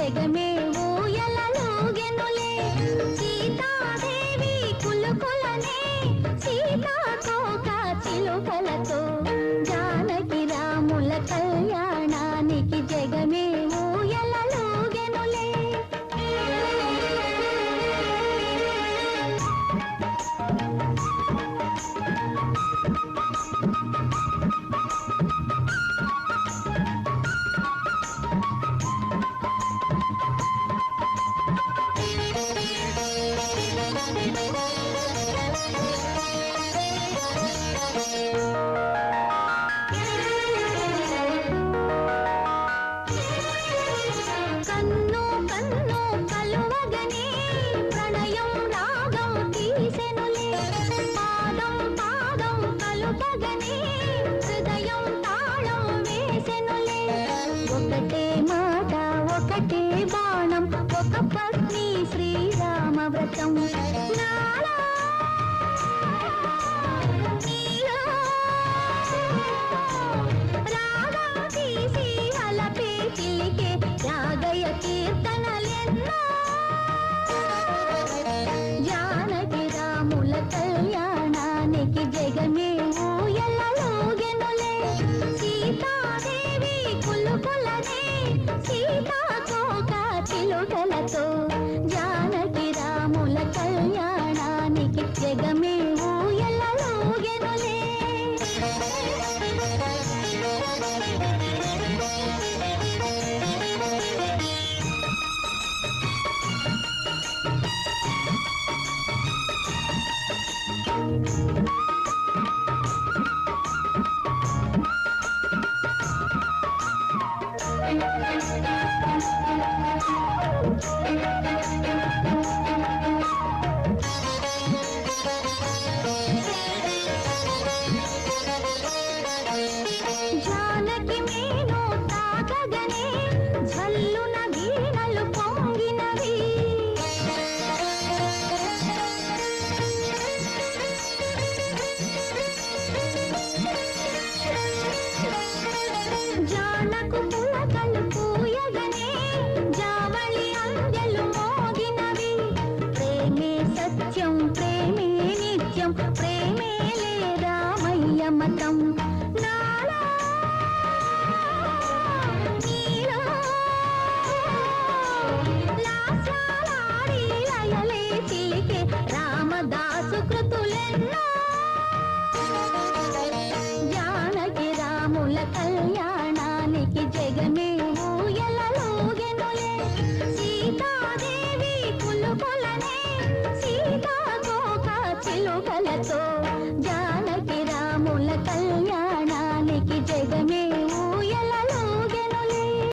తెగమే ఒకటే బాణం ఒక పత్ని శ్రీరామ వ్రతం. జానకి రాముల కళ్యాణానికి జగమే ఊయలలోగెనులే సీతాదేవి కులుకులనే సీతా కోటలతో జానకి రాముల కళ్యాణానికి జగమే Thank you. I'm sorry. కళ్యాణానికి జగమే ఊయలూగెనులే సీతాదేవి కులుకులనే సీతాకోక చిలుకలతో జాన